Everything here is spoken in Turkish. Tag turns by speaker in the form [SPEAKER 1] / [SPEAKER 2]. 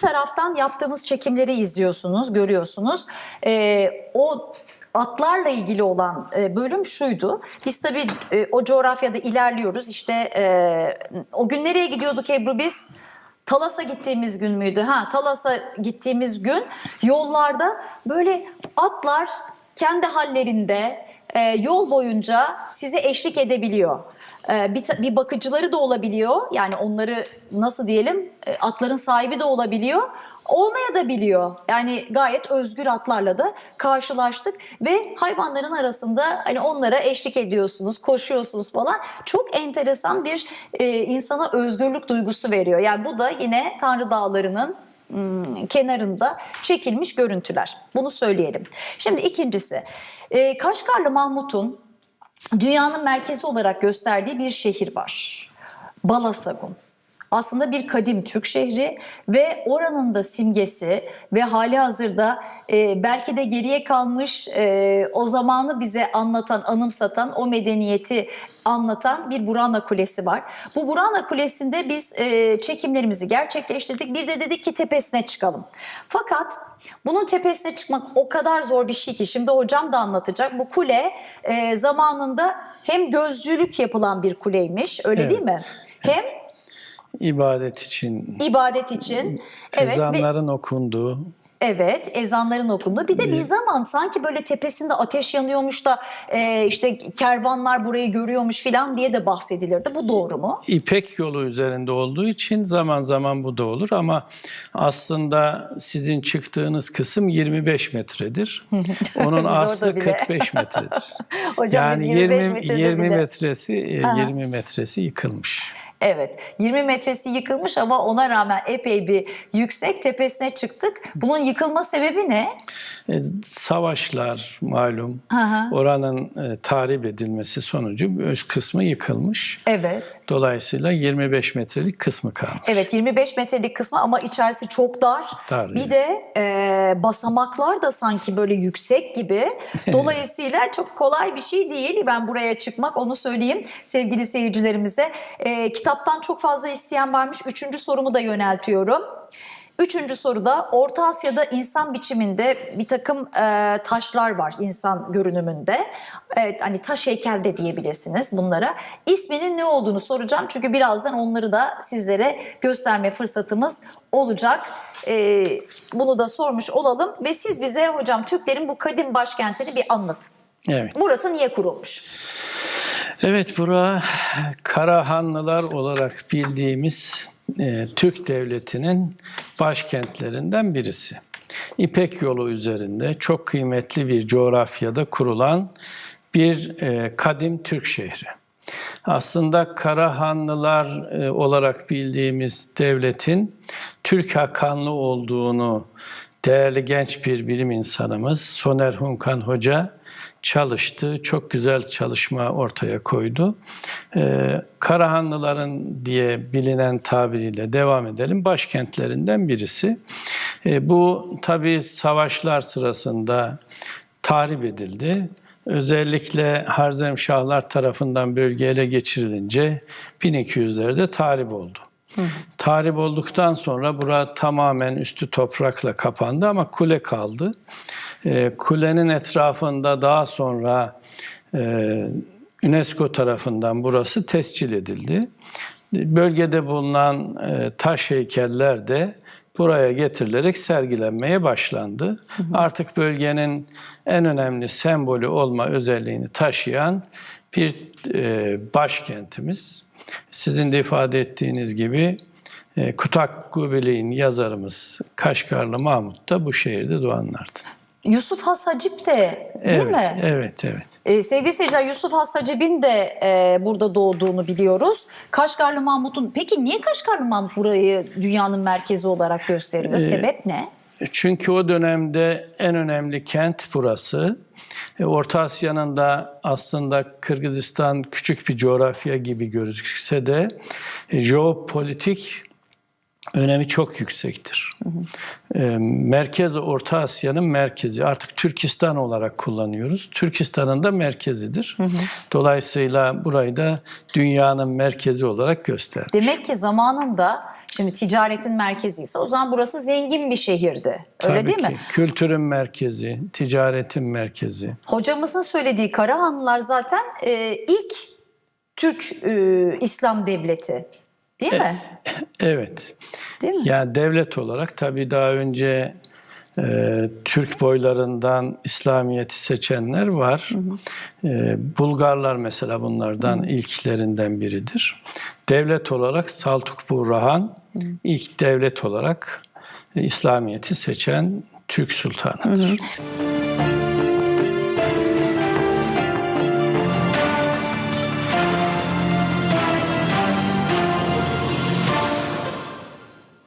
[SPEAKER 1] taraftan yaptığımız çekimleri izliyorsunuz, görüyorsunuz. E, o atlarla ilgili olan e, bölüm şuydu. Biz tabii e, o coğrafyada ilerliyoruz. İşte e, o gün nereye gidiyorduk Ebru biz? Talas'a gittiğimiz gün müydü? Ha, Talas'a gittiğimiz gün yollarda böyle atlar kendi hallerinde e, yol boyunca size eşlik edebiliyor. E, bir, bir bakıcıları da olabiliyor. Yani onları nasıl diyelim e, atların sahibi de olabiliyor. Olmaya da biliyor. Yani gayet özgür atlarla da karşılaştık ve hayvanların arasında hani onlara eşlik ediyorsunuz, koşuyorsunuz falan. Çok enteresan bir e, insana özgürlük duygusu veriyor. Yani bu da yine Tanrı Dağları'nın kenarında çekilmiş görüntüler. Bunu söyleyelim. Şimdi ikincisi, e, Kaşgarlı Mahmut'un dünyanın merkezi olarak gösterdiği bir şehir var. Balasagun. Aslında bir kadim Türk şehri ve oranın da simgesi ve hali hazırda e, belki de geriye kalmış e, o zamanı bize anlatan, anımsatan, o medeniyeti anlatan bir Burana Kulesi var. Bu Burana Kulesi'nde biz e, çekimlerimizi gerçekleştirdik. Bir de dedik ki tepesine çıkalım. Fakat bunun tepesine çıkmak o kadar zor bir şey ki şimdi hocam da anlatacak. Bu kule e, zamanında hem gözcülük yapılan bir kuleymiş öyle
[SPEAKER 2] Evet.
[SPEAKER 1] değil mi? Hem
[SPEAKER 2] ibadet için
[SPEAKER 1] ibadet için evet ve,
[SPEAKER 2] ezanların okunduğu
[SPEAKER 1] evet ezanların okundu. Bir de bir zaman sanki böyle tepesinde ateş yanıyormuş da e, işte kervanlar burayı görüyormuş falan diye de bahsedilirdi. Bu doğru mu?
[SPEAKER 2] İpek yolu üzerinde olduğu için zaman zaman bu da olur ama aslında sizin çıktığınız kısım 25 metredir. Onun aslı
[SPEAKER 1] bile.
[SPEAKER 2] 45 metredir.
[SPEAKER 1] Hocam biz 25 metrede
[SPEAKER 2] 20
[SPEAKER 1] bile-
[SPEAKER 2] metresi e,
[SPEAKER 1] Aha.
[SPEAKER 2] 20 metresi yıkılmış.
[SPEAKER 1] Evet 20 metresi yıkılmış ama ona rağmen epey bir yüksek tepesine çıktık. Bunun yıkılma sebebi ne?
[SPEAKER 2] E, Savaşlar malum
[SPEAKER 1] Aha.
[SPEAKER 2] oranın e, tahrip edilmesi sonucu öz kısmı yıkılmış.
[SPEAKER 1] Evet.
[SPEAKER 2] Dolayısıyla 25 metrelik kısmı kalmış.
[SPEAKER 1] Evet 25 metrelik kısmı ama içerisi çok dar.
[SPEAKER 2] Dar,
[SPEAKER 1] bir
[SPEAKER 2] evet.
[SPEAKER 1] de e, basamaklar da sanki böyle yüksek gibi. Dolayısıyla çok kolay bir şey değil. Ben buraya çıkmak onu söyleyeyim sevgili seyircilerimize. E, kitaptan çok fazla isteyen varmış. Üçüncü sorumu da yöneltiyorum. Üçüncü soruda Orta Asya'da insan biçiminde bir takım e, taşlar var insan görünümünde. Evet, hani taş heykel de diyebilirsiniz bunlara. İsminin ne olduğunu soracağım çünkü birazdan onları da sizlere gösterme fırsatımız olacak. E, bunu da sormuş olalım ve siz bize hocam Türklerin bu kadim başkentini bir anlatın.
[SPEAKER 2] Evet.
[SPEAKER 1] Burası niye kurulmuş?
[SPEAKER 2] Evet, bura Karahanlılar olarak bildiğimiz e, Türk Devleti'nin başkentlerinden birisi. İpek yolu üzerinde çok kıymetli bir coğrafyada kurulan bir e, kadim Türk şehri. Aslında Karahanlılar e, olarak bildiğimiz devletin Türk Hakanlı olduğunu değerli genç bir bilim insanımız Soner Hunkan Hoca çalıştı. Çok güzel çalışma ortaya koydu. Ee, Karahanlıların diye bilinen tabiriyle devam edelim. Başkentlerinden birisi. Ee, bu tabii savaşlar sırasında tahrip edildi. Özellikle Harzemşahlar tarafından bölge ele geçirilince 1200'lerde tahrip oldu. Tahrip olduktan sonra bura tamamen üstü toprakla kapandı ama kule kaldı. Ee, kulenin etrafında daha sonra e, UNESCO tarafından burası tescil edildi. Bölgede bulunan e, taş heykeller de buraya getirilerek sergilenmeye başlandı. Artık bölgenin en önemli sembolü olma özelliğini taşıyan bir e, başkentimiz. Sizin de ifade ettiğiniz gibi e, Kutak Gubili'nin yazarımız Kaşgarlı Mahmut da bu şehirde doğanlardı.
[SPEAKER 1] Yusuf Has Hacip de değil
[SPEAKER 2] evet,
[SPEAKER 1] mi?
[SPEAKER 2] Evet, evet.
[SPEAKER 1] Ee, sevgili seyirciler Yusuf Has Hacib'in de e, burada doğduğunu biliyoruz. Kaşgarlı Mahmut'un peki niye Kaşgarlı Mahmut burayı dünyanın merkezi olarak gösteriyor?
[SPEAKER 2] Ee,
[SPEAKER 1] Sebep ne?
[SPEAKER 2] Çünkü o dönemde en önemli kent burası. E, Orta Asya'nın da aslında Kırgızistan küçük bir coğrafya gibi gözükse de e, jeopolitik önemi çok yüksektir. Ee, Merkez Orta Asya'nın merkezi artık Türkistan olarak kullanıyoruz. Türkistan'ın da merkezidir. Dolayısıyla burayı da dünyanın merkezi olarak göster.
[SPEAKER 1] Demek ki zamanında şimdi ticaretin merkezi ise o zaman burası zengin bir şehirdi. Öyle
[SPEAKER 2] Tabii
[SPEAKER 1] değil
[SPEAKER 2] ki.
[SPEAKER 1] mi?
[SPEAKER 2] Kültürün merkezi, ticaretin merkezi.
[SPEAKER 1] Hocamızın söylediği Karahanlılar zaten e, ilk Türk e, İslam devleti. Değil mi?
[SPEAKER 2] Evet.
[SPEAKER 1] Değil mi?
[SPEAKER 2] Yani devlet olarak tabii daha önce e, Türk boylarından İslamiyet'i seçenler var. E, Bulgarlar mesela bunlardan ilklerinden biridir. Devlet olarak Saltuk Burhan ilk devlet olarak e, İslamiyet'i seçen Türk sultanıdır.